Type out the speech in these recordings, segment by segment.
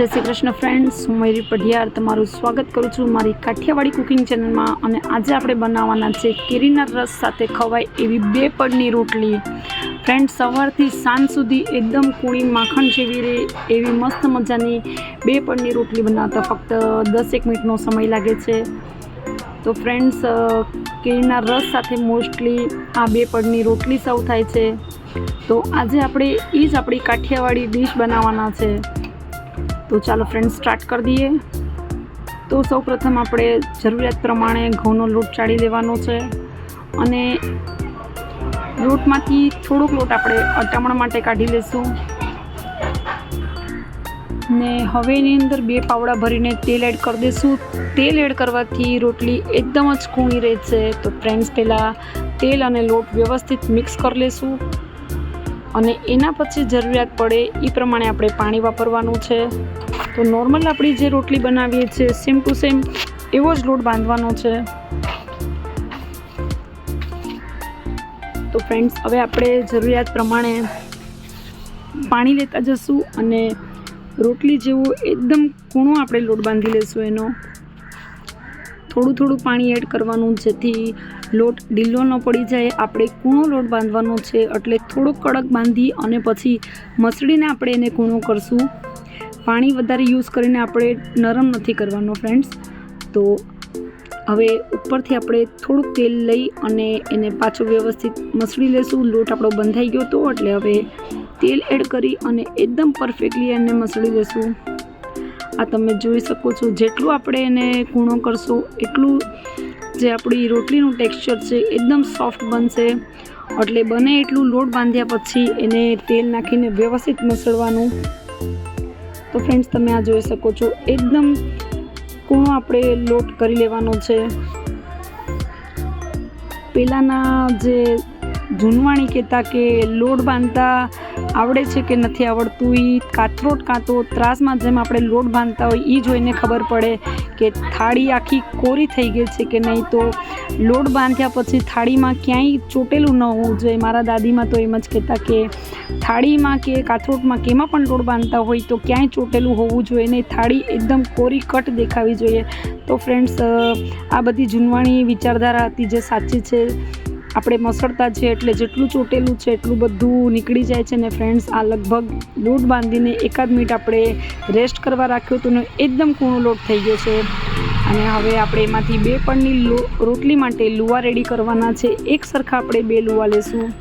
જય શ્રી કૃષ્ણ ફ્રેન્ડ્સ હું મયુરી પઢિયાર તમારું સ્વાગત કરું છું મારી કાઠિયાવાડી કુકિંગ ચેનલમાં અને આજે આપણે બનાવવાના છે કેરીના રસ સાથે ખવાય એવી બે પડની રોટલી. ફ્રેન્ડ સવારથી સાંજ સુધી એકદમ કૂણી માખણ જેવી રહે એવી મસ્ત મજાની બે પડની રોટલી બનાવતા ફક્ત દસેક મિનિટનો સમય લાગે છે. તો ફ્રેન્ડ્સ કેરીના રસ સાથે મોસ્ટલી આ બે પડની રોટલી સૌ થાય છે. તો આજે આપણે એ જ આપણી કાઠિયાવાડી ડીશ બનાવવાના છે. તો ચાલો ફ્રેન્ડ સ્ટાર્ટ કરી દઈએ. તો સૌપ્રથમ આપણે જરૂરિયાત પ્રમાણે ઘઉંનો લોટ ચાળી લેવાનો છે અને લોટમાંથી થોડોક લોટ આપણે અટામણ માટે કાઢી લઈશું ને હવે એની અંદર બે પાવડા ભરીને તેલ એડ કરી દઈશું તેલ એડ કરવાથી રોટલી એકદમ જ કૂણી રહે છે તો ફ્રેન્ડ્સ પહેલાં તેલ અને લોટ વ્યવસ્થિત મિક્સ કરી લઈશું અને એના પછી જરૂરિયાત પડે એ પ્રમાણે આપણે પાણી વાપરવાનું છે. તો નોર્મલ આપણી જે રોટલી બનાવીએ છીએ સેમ ટુ સેમ એવો જ લોટ બાંધવાનો છે. તો ફ્રેન્ડ્સ હવે આપણે જરૂરિયાત પ્રમાણે પાણી લેતા જશું અને રોટલી જેવું એકદમ કૂણો આપણે લોટ બાંધી લઈશું એનો. થોડું થોડું પાણી એડ કરવાનું, જેથી લોટ ઢીલો ન પડી જાય. આપણે કૂણો લોટ બાંધવાનો છે, એટલે થોડોક કડક બાંધી અને પછી મસળીને આપણે એને કૂણો કરશું. પાણી વધારે યુઝ કરીને આપણે નરમ નથી કરવાનો ફ્રેન્ડ્સ તો હવે ઉપરથી આપણે થોડુંક તેલ લઈ અને એને પાછું વ્યવસ્થિત મસળી લેશું. લોટ આપણો બંધાઈ ગયો તો, એટલે હવે તેલ એડ કરી અને એકદમ પરફેક્ટલી એને મસળી લેશું. આ તમે જોઈ શકો છો, જેટલું આપણે એને કૂણો કરશો, એટલું જે આપણી રોટલીનું ટેક્સચર છે, એકદમ સોફ્ટ બનશે. એટલે બને એટલું લોટ બાંધ્યા પછી એને તેલ નાખીને વ્યવસ્થિત મસળવાનું. તો ફ્રેન્ડ્સ તમે આ જોઈ શકો છો. એકદમ કૂણો આપણે લોટ કરી લેવાનો છે. પહેલાંના જે જૂનવાણી કહેતા કે લોટ બાંધતા આવડે છે કે નથી આવડતું એ કાતરોટ કાં તો ત્રાસમાં જેમ આપણે લોટ બાંધતા હોય એ જોઈને ખબર પડે કે થાળી આખી કોરી થઈ ગઈ છે કે નહીં. તો લોટ બાંધ્યા પછી થાળીમાં ક્યાંય ચોટેલું ન હોવું જોઈએ. મારા દાદીમાં તો એમ જ કહેતા કે થાળીમાં કે કાથરોટમાં કેમાં પણ લોટ બાંધતા હોય તો ક્યાંય ચોટેલું હોવું જોઈએ નહીં થાળી એકદમ કોરી કટ દેખાવી જોઈએ. તો ફ્રેન્ડ્સ આ બધી જૂનવાણી વિચારધારા હતી જે સાચી છે. આપણે મસળતા છે એટલે જેટલું ચોટેલું છે એટલું બધું નીકળી જાય છે ને ફ્રેન્ડ્સ આ લગભગ લોટ બાંધીને એકાદ મિનિટ આપણે રેસ્ટ કરવા રાખ્યો હતું ને એકદમ કૂણો લોટ થઈ ગયો છે. અને હવે આપણે એમાંથી બે પણની રોટલી માટે લુવા રેડી કરવાના છે. એક સરખા આપણે બે લુવા લેશું.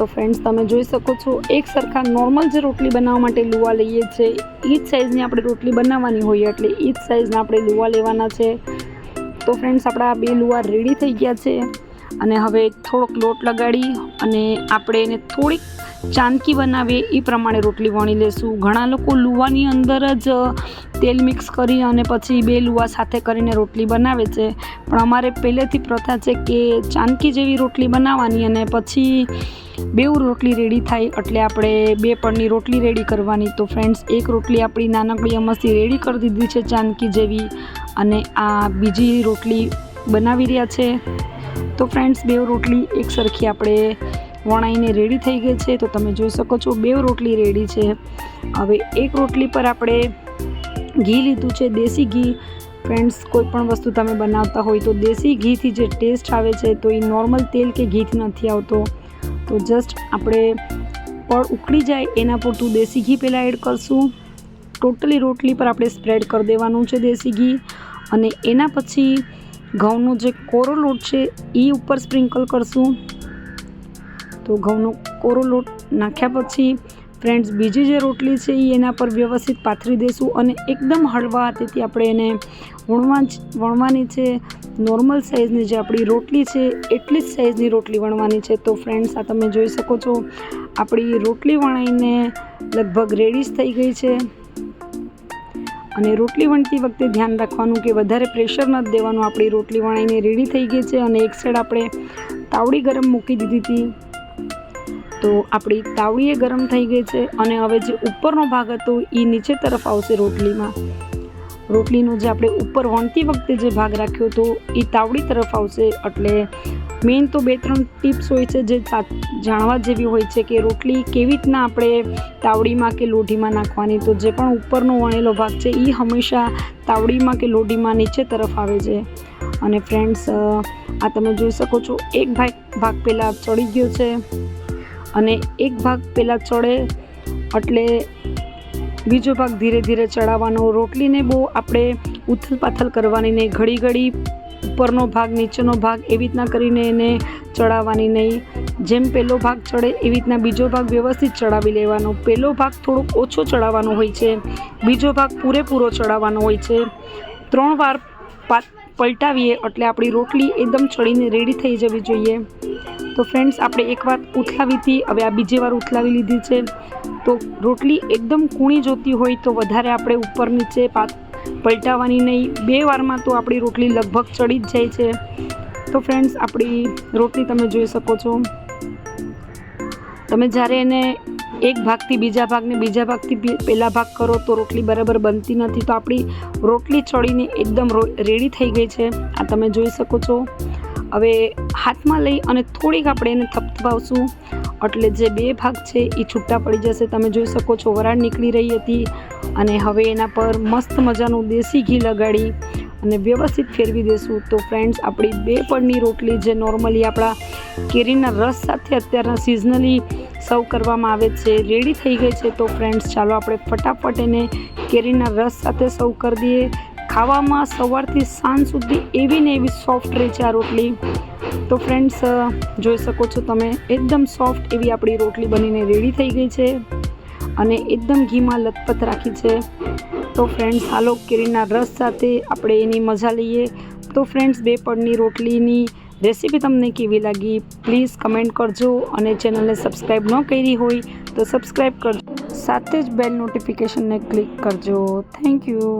તો ફ્રેન્ડ્સ તમે જોઈ શકો છો, એક સરખા નોર્મલ જે રોટલી બનાવવા માટે લુવા લઈએ છીએ એ જ સાઇઝની આપણે રોટલી બનાવવાની હોય, એટલે એ જ સાઇઝના આપણે લુવા લેવાના છે. તો ફ્રેન્ડ્સ આપણા બે લુવા રેડી થઈ ગયા છે. અને હવે થોડોક લોટ લગાડી અને આપણે એને થોડીક ચાંદકી બનાવીએ એ પ્રમાણે રોટલી વણી લેશું. ઘણા લોકો લુવાની અંદર જ તેલ મિક્સ કરી અને પછી બે લુવા સાથે કરીને રોટલી બનાવે છે. પણ અમારે પહેલેથી પ્રથા છે કે ચાનકી જેવી રોટલી બનાવવાની અને પછી બેઉ રોટલી રેડી થાય એટલે આપણે બે પણની રોટલી રેડી કરવાની. તો ફ્રેન્ડ્સ એક રોટલી આપણી નાનકડી અમસથી રેડી કરી દીધી છે ચાનકી જેવી અને આ બીજી રોટલી બનાવી રહ્યા છે. તો ફ્રેન્ડ્સ બે રોટલી એક સરખી આપણે વણાઈને રેડી થઈ ગઈ છે. તો તમે જોઈ શકો છો બે રોટલી રેડી છે. હવે એક રોટલી પર આપણે ઘી લીધું છે, દેશી ઘી. ફ્રેન્ડ્સ કોઈ પણ વસ્તુ તમે બનાવતા હોય તો દેશી ઘીથી જે ટેસ્ટ આવે છે તો એ નોર્મલ તેલ કે ઘીથી નથી આવતો. તો જસ્ટ આપણે પળ ઉકળી જાય એના પૂરતું દેશી ઘી પહેલાં એડ કરશું. ટોટલી રોટલી પર આપણે સ્પ્રેડ કરી દેવાનું છે દેશી ઘી. અને એના પછી ઘઉંનો જે કોરો લોટ છે એ ઉપર સ્પ્રિંકલ કરશું. તો ઘઉંનો કોરો લોટ નાખ્યા પછી ફ્રેન્ડ્સ, બીજી જે રોટલી છે એ એના પર વ્યવસ્થિત પાથરી દઈશું અને એકદમ હળવા હાથેથી આપણે એને વણવા વણવાની છે. નોર્મલ સાઇઝની જે આપણી રોટલી છે, એટલી જ સાઇઝની રોટલી વણવાની છે. તો ફ્રેન્ડ્સ, આ તમે જોઈ શકો છો, આપણી રોટલી વણાઈને લગભગ રેડી જ થઈ ગઈ છે. અને રોટલી વણતી વખતે ધ્યાન રાખવાનું કે વધારે પ્રેશર ન દેવાનું. આપણી રોટલી વણાઈને રેડી થઈ ગઈ છે અને એક સાઈડ આપણે તાવડી ગરમ મૂકી દીધી હતી. તો આપણી તાવડીએ ગરમ થઈ ગઈ છે અને હવે જે ઉપરનો ભાગ હતો એ નીચે તરફ આવશે રોટલીમાં. રોટલીનો જે આપણે ઉપર વણતી વખતે જે ભાગ રાખ્યો હતો એ તાવડી તરફ આવશે. એટલે મેઇન તો બે ત્રણ ટિપ્સ હોય છે જે જાણવા જેવી હોય છે કે રોટલી કેવી રીતના આપણે તાવડીમાં કે લોઢીમાં નાખવાની. તો જે પણ ઉપરનો વણેલો ભાગ છે એ હંમેશા તાવડીમાં કે લોઢીમાં નીચે તરફ આવે છે. અને ફ્રેન્ડ્સ આ તમે જોઈ શકો છો એક ભાગ ભાગ પહેલાં ચડી ગયો છે. અને એક ભાગ પહેલાં ચડે, એટલે બીજો ભાગ ધીરે ધીરે ચડાવવાનો. રોટલીને બહુ આપણે ઉથલ પાથલ કરવાની નહીં ઘડી ઘડી ઉપરનો ભાગ, નીચેનો ભાગ એવી રીતના કરીને એને ચડાવવાની નહીં. જેમ પહેલો ભાગ ચડે એવી રીતના બીજો ભાગ વ્યવસ્થિત ચડાવી લેવાનો. પહેલો ભાગ થોડોક ઓછો ચડાવવાનો હોય છે, બીજો ભાગ પૂરેપૂરો ચડાવવાનો હોય છે. ત્રણ વાર પા, પલટાવીએ, એટલે આપણી રોટલી એકદમ ચડીને રેડી થઈ જવી જોઈએ. તો ફ્રેન્ડ્સ આપણે એકવાર ઉથલાવી હતી, હવે આ બીજી વાર ઉથલાવી લીધી છે. તો રોટલી એકદમ કૂણી જોતી હોય તો વધારે આપણે ઉપર નીચે પલટાવવાની નહીં. બે વારમાં તો આપણી રોટલી લગભગ ચડી જ જાય છે. તો ફ્રેન્ડ્સ આપણી રોટલી તમે જોઈ શકો છો. તમે જ્યારે એને એક ભાગથી બીજા ભાગને બીજા ભાગથી પહેલા ભાગ કરો તો રોટલી બરાબર બનતી નથી. તો આપણી રોટલી ચડીને એકદમ રેડી થઈ ગઈ છે. આ તમે જોઈ શકો છો. હવે હાથમાં લઈ અને થોડીક આપણે એને થપથપાવશું. એટલે જે બે ભાગ છે એ છૂટા પડી જશે. તમે જોઈ શકો છો વરાળ નીકળી રહી હતી અને હવે એના પર મસ્ત મજાનું દેશી ઘી લગાડી અને વ્યવસ્થિત ફેરવી દેશું. તો ફ્રેન્ડ્સ આપણી બે પડની રોટલી જે નોર્મલી આપણા કેરીના રસ સાથે અત્યારના સિઝનલી સર્વ કરવામાં આવે છે રેડી થઈ ગઈ છે. તો ફ્રેન્ડ્સ ચાલો આપણે ફટાફટ એને કેરીના રસ સાથે સર્વ કરી દઈએ. ખાવામાં સવારથી સાંજ સુધી એવી ને એવી સોફ્ટ રહે છે આ રોટલી. તો ફ્રેન્ડ્સ જોઈ શકો છો તમે, એકદમ સોફ્ટ એવી આપણી રોટલી બનીને રેડી થઈ ગઈ છે અને એકદમ ઘીમાં લથપથ રાખી છે. તો ફ્રેન્ડ્સ હાલો કેરીના રસ સાથે આપણે એની મજા લઈએ. તો ફ્રેન્ડ્સ બે પડની રોટલીની રેસીપી તમને કેવી લાગી? પ્લીઝ કમેન્ટ કરજો અને ચેનલને સબસ્ક્રાઈબ ન કરી હોય તો સબસ્ક્રાઈબ કરજો. સાથે જ બેલ નોટિફિકેશનને ક્લિક કરજો. Thank you